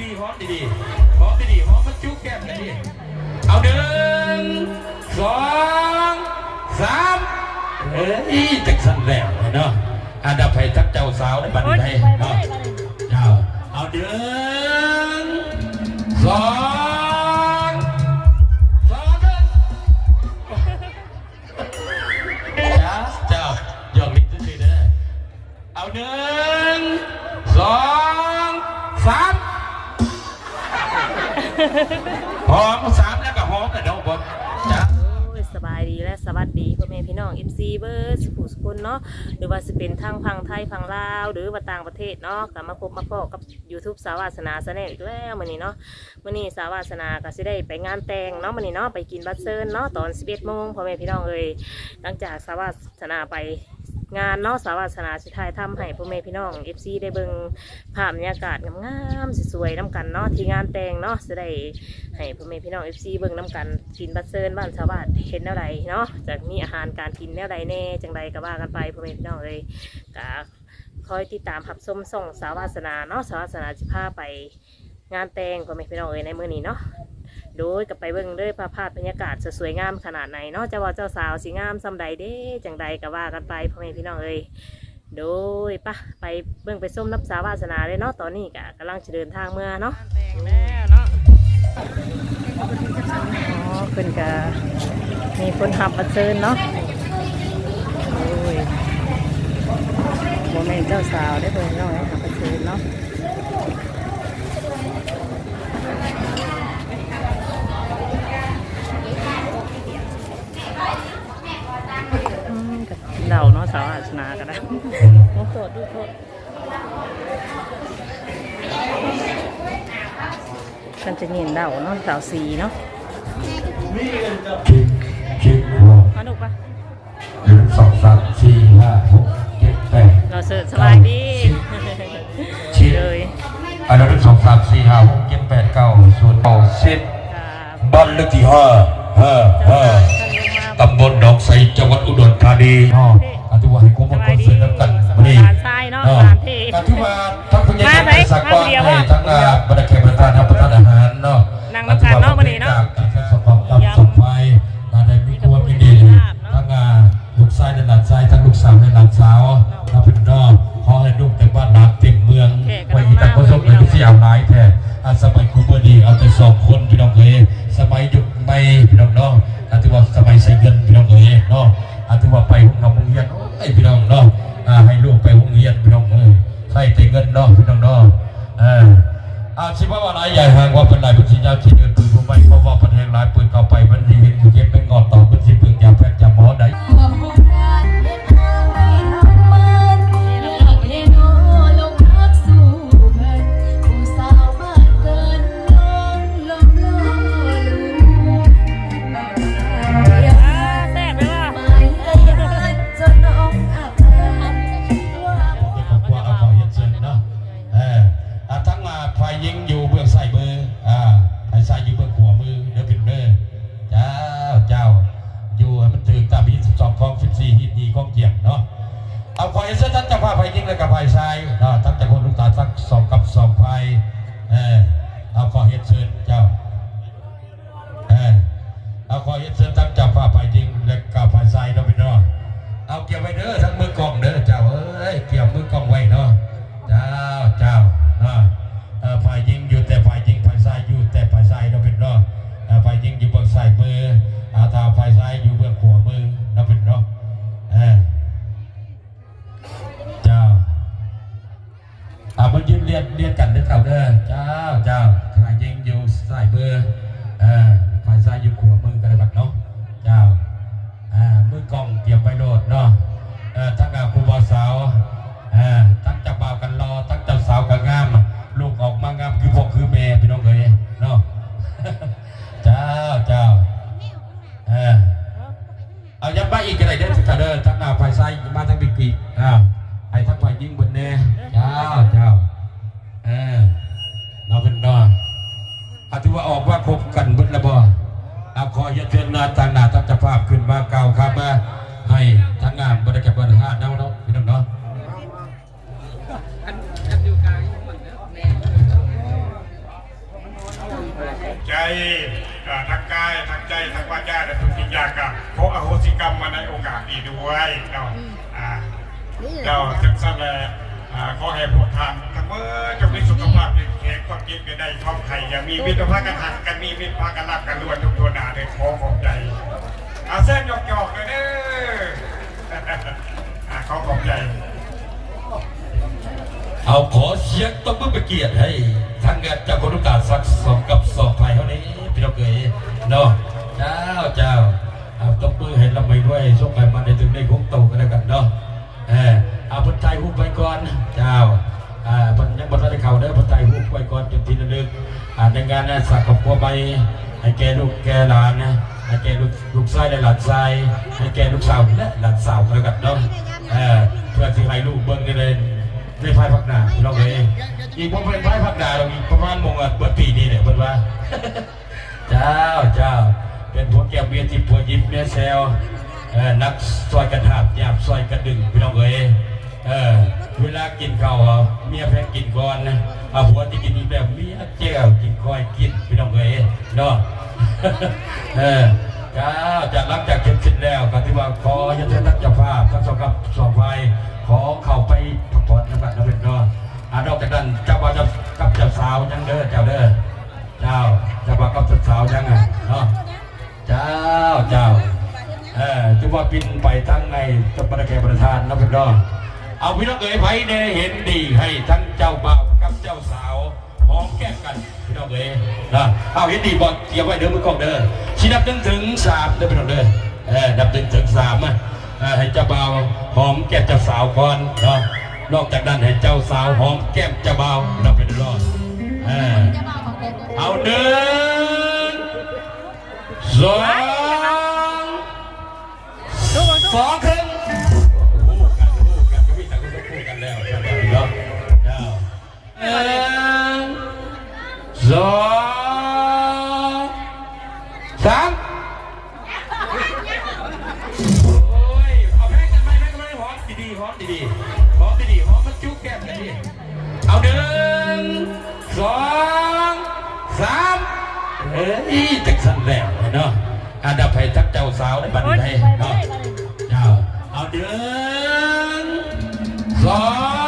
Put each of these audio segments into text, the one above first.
ดีๆหอมดีๆหอมดีๆหอมมันจุ๊บแก้มกันดิเอาหนึ่งสองสามเอ้ยจักสันแล้วเนาะอันดับให้ทักเจ้าสาวในบันี้ให้เนาะเจ้าเอาหนึ่งสองสองหนึ่งจ้าเจ้ายอมมิดซื่อๆเด้อเอาหนึ่งสอง หอมสามแล้วก็หอมกระดูกจ้าโอ้ยสบายดีและสวัสดีพ่อแม่พี่น้อง MC เบอร์สุขุสุคนเนาะหรือว่าจะเป็นทางพังไทยพังลาว หรือว่าต่างประเทศเนาะกลับมาพบมาพบกับ YouTube สาวาสนาแสนอีกแล้วมื้อนี้เนาะมื้อนี้สาวาสนาก็สิได้ไปงานแต่งเนาะมื้อนี้เนาะไปกินบัตเซิร์นเนาะตอน 11โมงพ่อแม่พี่น้องเอ้ยหลังจากสาวาสนาไป งานเนาะสาวาสนาสิถ่ายทำให้พ่อแม่พี่น้อง FC ได้เบิ่งภาพบรรยากาศงามๆสวยๆน้ำกันเนาะที่งานแต่งเนาะจะได้ให้พ่อแม่พี่น้องเอฟซีเบิ่งน้ำกันกินบัตเซินบ้านชาวบ้านเห็นแนวใดเนาะจากมีอาหารการกินแนวใดแน่จังใดก็ว่ากันไปพ่อแม่พี่น้องเลยก็คอยติดตามหับส้มส่องสาวาสนาเนาะสาวาสนาจะพาไปงานแต่งพ่อแม่พี่น้องเอ้ยในมื้อนี้เนาะ โดยกับไปเบิ่งเลยภาพภาพบรรยากาศจะสวยงามขนาดไหนเนาะเจ้าว่าเจ้าสาวสีงามซำใดเด้จังใดก็ว่ากันไปพ่อแม่พี่น้องเอ้ยโดยปะไปเบิ่งไปส้มนับสาวาสนาเลยเนาะตอนนี้ก็กำลังจะเดินทางเมื่อเนาะแต่งแล้วเนาะอ๋อเพิ่นก็มีคนหับมาเชิญเนาะโอ้ยโมเมนเจ้าสาวได้เพิ่นเนาะหับมาเชิญเนาะอืมกับเดาเนาะสาวอาชนาก็ได้โอ้โทษดูโทษกัน จะเห็นเดาเนาะสาวสีเนาะคิดคิดหัวมาดูปะหนึ่งสองสามสี่ห้าหกเจ็ดแปดเราเสิร์ฟสบายดีชิดเลยอันนั้นหนึ่งสองสามสี่ห้าหกเจ็ดแปดเก้าศูนย์เก้าสิบครับบ้านเลขที่ห้าห้าเจ้าห้าสาวท่านลงมาตำบลหนองไทรจังหวัดอุดรธานีอาทิว่าให้คุ้มสคนบายคดีนเสือน้ำกันสมาบายดีร้านทรายเนาะ ร้านที่อาทิว่าทั้งพญามานาไหนคสักกวางมาเดียวให้วะทั้งอาบรรดาเขตประธานรับประทานอาหารเนาะนั่งน้ำกันเนาะมื้อนี้เนาะที่แค่สมบัติตับสมไฟงานใดมีความมีดีทั้งอาลูกชายและหลานชายทั้งลูกสาวและหลานสาวถ้าเป็นน้องขอให้ลูกแต่บ้านนาเต็มเมืองไว้อีกแต่ประสบในที่ยาวหลายแท้อาสมัยครูบดีเอาแต่สองคนพี่น้องเอ๋ยสมัยยุคไม่พี่น้องเนาะอาที่ว่าสมัยใส่เงินพี่น้องเอ๋ยเนาะอาที่ว่าไปห้องน้ำห้องเรียนไอ้ยพี่น้องเนาะอ่า ให้ลูกไปห้องเรียนพี่น้องเอ้ยให้แต่เงินนาะพี่น้องนาะอ่าอาชีพว่าอะไรใหญ่ห่างว่าเป็นไรเป็นสิญญาคิดเงิน พอเอสท่านจะพาไปยิงเลยกับไฟซ้ายนะท่านจะ เอาขอเยาเชิญหนาต่างหน้าตั้งเจะภาพขึ้นมาเก่าวครับมาให้ทั้งงานบริการบริหารเนาเนาะพี่น้องเนาะใดอ่าทางกายทางใจทางวาจาและทุกสิ่งอย่างกับขออโหสิกรรมมาในโอกาสนี้ด้วยเนาะอ่าเราจังสั้นแหละอ่าขอให้พวกทานทั้งเมื่อจงมีสุขภาพแข็งความกินกันได้ท้องไข่อย่ามีมิตรภาพกันหักกันมีมิตรภาพกันรักกันรวนทุกตัวหนาเลยขอขอบใจอาเส้นหยอกๆเลยเด้ออ่าขอขอบใจ เอาขอเสียงตบมือปเกียรติให้ทางงานเจ้าคนลูกกาสักสองกับสองไทยเท่านี้พี่น้องเอ๋ยเนาะเจ้าเจ้าเอาตบมือให้ลำไปด้วยส่งไปมาในถึงได้คงโตกัน ลูกลูกชายและหลานชายให้แกลูกสาวและหลานสาวกันแล้วกันเนาะเออเพื่อที่ให้ลูกเบิ่งได้เลยในภายภาคหน้าเราเองอีกพอเป็นภายภาคหน้าเราอีกประมาณมงอะเบิดปีนี้เนี่ยเบิดว่า เจ้าเจ้าเป็นพวกแก้วเบียร์ที่ปัวยิบเมียแซวเออนักซอยกันหาบหยาบซอยกันดึงพี่น้องเอ้ย เออ เวลากินข้าวอะเมียแพ้กินก่อนนะเอาผัวที่กินแบบเมียแก้วกินคอยกินพี่น้องเอ้ยเนาะเออเจ้าจากหลังจากเก็บเสร็จแล้วก็ที่ว่าขอยันเชิญทักเจ้าภาพทั้งสองกับสองฝ่ายขอเข้าไปพักผ่อนนะครับนะเป็นเนาะอ่านอกจากนั้นเจ้าบ่าวกับกับเจ้าสาวยังเด้อเจ้าเด้อเจ้าเจ้าบ่าวกับเจ้าสาวยังอะเนาะเจ้าเจ้าเออจะว่าบินไปทั้งในจังหวัดแก่ประธานนะเป็นเนาะ เอาพี่น้องเอ๋ยไผเน่เห็นดีให้ทั้งเจ้าบ่าวกับเจ้าสาวหอมแก้มกันพี่น้องเอ้ยนะเอาเห็นดีบอลเกี่ยวไว้เดิมมือกองเด้อชี้นับหนึ่งถึงสามเด้อพี่น้องเด้อเออนับหนึ่งถึงสามอะให้เจ้าบ่าวหอมแก้มเจ้าสาวก่อนเนาะนอกจากนั้นให้เจ้าสาวหอมแก้มเจ้าบ่าวนับเป็นรอดเออเอาหนึ่งสองสองครึ่ง หนึ่งสองสามโอ้ยเอาแพ้กันไหมแพ้กันไหมหอมดีๆหอมดีๆหอมดีๆหอมมันจุ๊บแก้มกันดิเอาหนึ่งสองสามเอ้ยจักสันแล้วเนาะอันดับให้ทักเจ้าสาวในบันไดเนาะเจ้าเอาหนึ่งสอง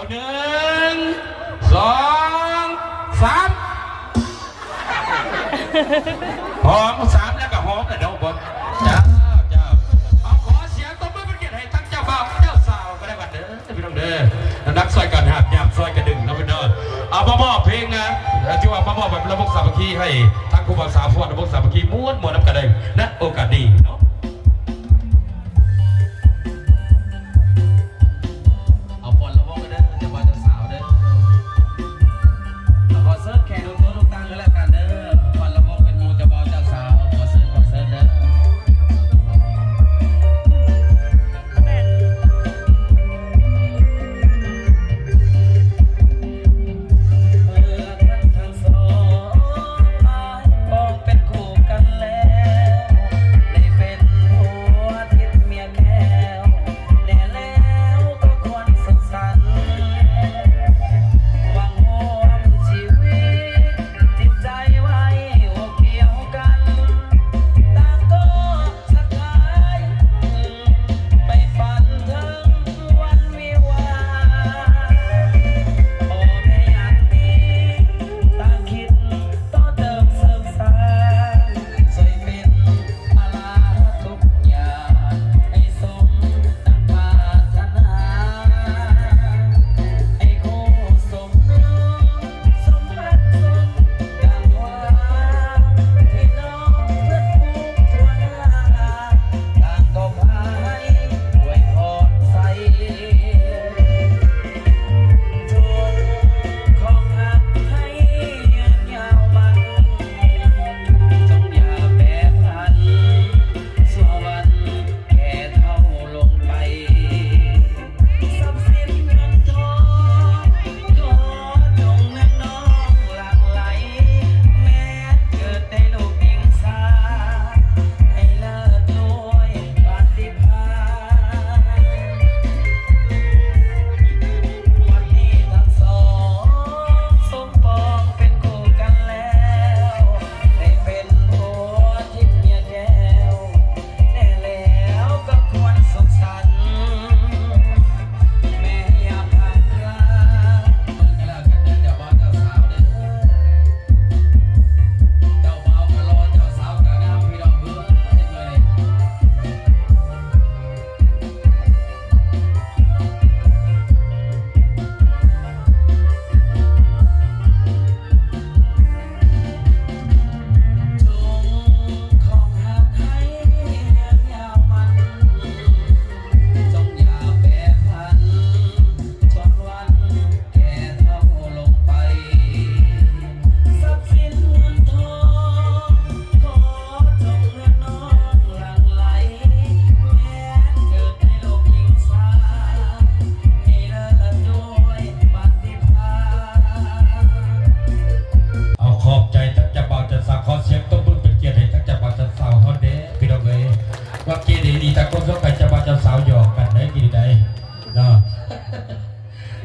เอาหนึ่งสองสามหอมสามแล้วก็หอมนะเดี๋ยวผมเจ้าเจ้าเอาขอเสียงตบมือเป็นเกียรติให้ทั้งเจ้าบ่าวเจ้าสาวก็ได้กันเด้อพี่น้องเด้อนักซอยกันหักยามซอยกันดึงนะพี่น้องเอามามอบเพลงนะที่ว่ามามอบแบบระบบสามัคคีให้ทั้งครูบาสาวพวดระบบสามัคคีม้วนม้วนน้ำกันเลยนะโอกาสดีเนาะ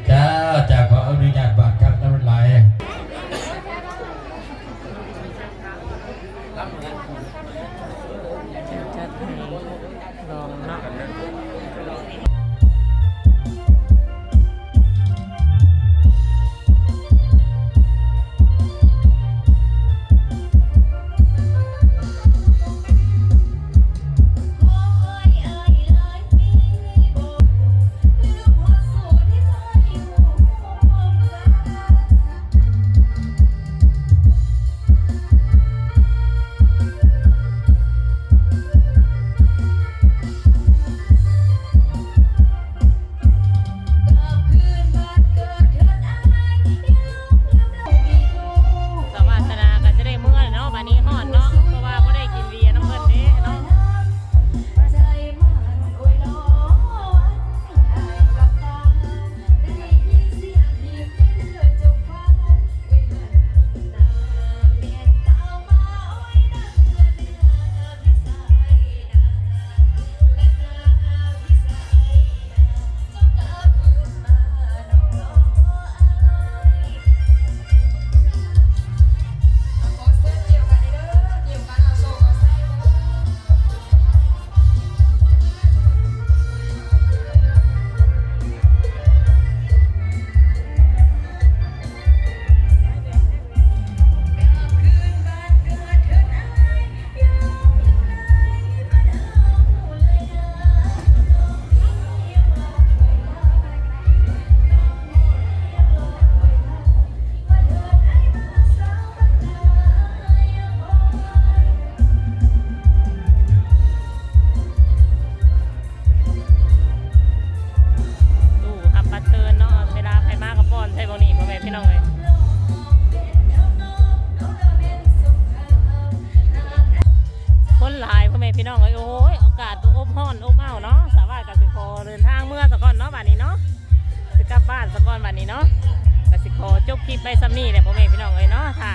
เจ้าจ้าขออนุญาตบ ม่พี่น้องเอ้ยโอ้ยอากาศตัวอบร้อนอบอ้าเนาะสาวาสกสิขอเดินทางเมื่อสะก่อนเนาะบัดนี้เนาะสิกลับบ้านสะก่อนบัดนี้เนาะกสิขอจบคลิปไปซ้ำนี่แหละพ่อแม่พี่น้องเอ้ยเนาะถ้า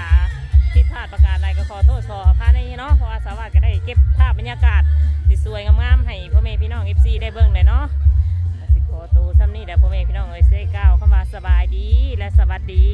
ผิดพลาดประการใดก็ขอโทษขออภัยในเนาะเพราะว่าสาวาก็ได้เก็บภาพบรรยากาศสวยงามๆให้พ่อแม่พี่น้อง FC ได้เบิ่งเลยเนาะกสิขอตัวซ้ำนี่แหละพ่อแม่พี่น้องเอ้ยเซ้ก้าวเข้ามาสบายดีและสวัสดี